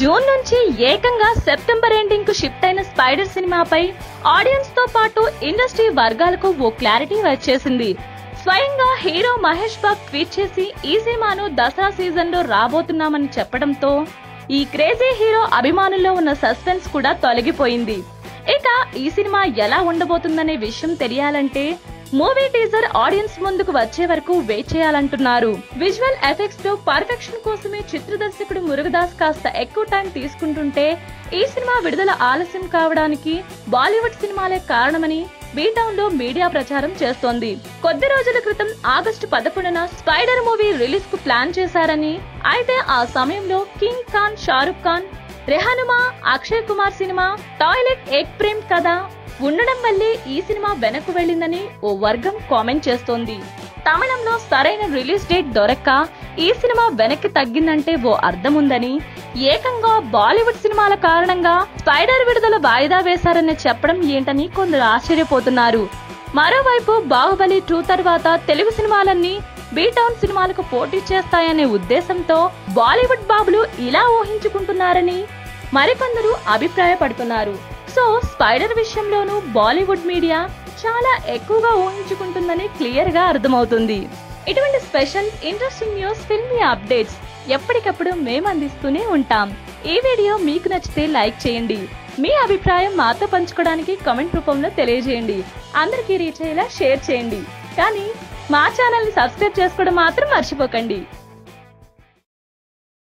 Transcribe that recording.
June నుంచి ఏకంగా September ఎండింగ్కు షిఫ్ట్ అయిన స్పైడర్ సినిమాపై ఆడియన్స్తో పాటు ఇండస్ట్రీ వర్గాలకు ఓ క్లారిటీ వచ్చేసింది. స్వయంగా హీరో మహేష్ బాబ్ ట్వీట్ చేసి ఈ సినిమాను దసరా సీజన్లో రాబోతున్నామని చెప్పడంతో ఈ క్రేజీ హీరో అభిమానుల్లో ఉన్న సస్పెన్స్ కూడా తొలగిపోయింది. ఇక ఈ సినిమా ఎలా ఉండబోతుందనే విషయం తెలియాలంటే మూవీ టీజర్ ఆడియన్స్ ముందుకు వచ్చే వరకు వెయిట్ చేయాలంటున్నారు. విజువల్ ఎఫెక్ట్స్లో పర్ఫెక్షన్ కోసమే చిత్ర దర్శకుడు మురుగదాస్ కాస్త ఎక్కువ టైం తీసుకుంటుంటే ఈ సినిమా విడుదల ఆలస్యం కావడానికి బాలీవుడ్ సినిమాలే కారణమని బీటౌన్లో మీడియా ప్రచారం చేస్తోంది. కొద్ది రోజుల క్రితం ఆగస్టు పదకొండున స్పైడర్ మూవీ రిలీజ్కు ప్లాన్ చేశారని అయితే ఆ సమయంలో కింగ్ ఖాన్ షారుఖ్ ఖాన్ రెహనుమా అక్షయ్ కుమార్ సినిమా టాయిలెట్ ఎగ్ ప్రేమ్ కథ ఉండడం వల్లే ఈ సినిమా వెనక్కు వెళ్ళిందని ఓ వర్గం కామెంట్ చేస్తోంది. తమిళంలో సరైన రిలీజ్ డేట్ దొరక్క ఈ సినిమా వెనక్కి తగ్గిందంటే ఓ అర్థం ఉందని ఏకంగా బాలీవుడ్ సినిమాల కారణంగా స్పైడర్ విడుదల వాయిదా వేశారని చెప్పడం ఏంటని కొందరు ఆశ్చర్యపోతున్నారు. మరోవైపు బాహుబలి టూ తర్వాత తెలుగు సినిమాలన్నీ బీటౌన్ సినిమాలకు పోటీ చేస్తాయనే ఉద్దేశంతో బాలీవుడ్ బాబులు ఇలా ఊహించుకుంటున్నారని మరికొందరు అభిప్రాయపడుతున్నారు. సో స్పైడర్ విషయంలోనూ బాలీవుడ్ మీడియా చాలా ఎక్కువగా ఊహించుకుంటుందని క్లియర్గా అర్థమవుతుంది. ఇటువంటి special interesting news filmy updates ఎప్పటికప్పుడు మేము అందిస్తూనే ఉంటాం. ఈ వీడియో మీకు నచ్చితే లైక్ చేయండి. మీ అభిప్రాయం మాతో పంచుకోవడానికి కామెంట్ రూపంలో తెలియజేయండి. అందరికీ రీచ్ అయ్యేలా షేర్ చేయండి. కానీ మా ఛానల్ని సబ్స్క్రైబ్ చేసుకోవడం మాత్రం మర్చిపోకండి.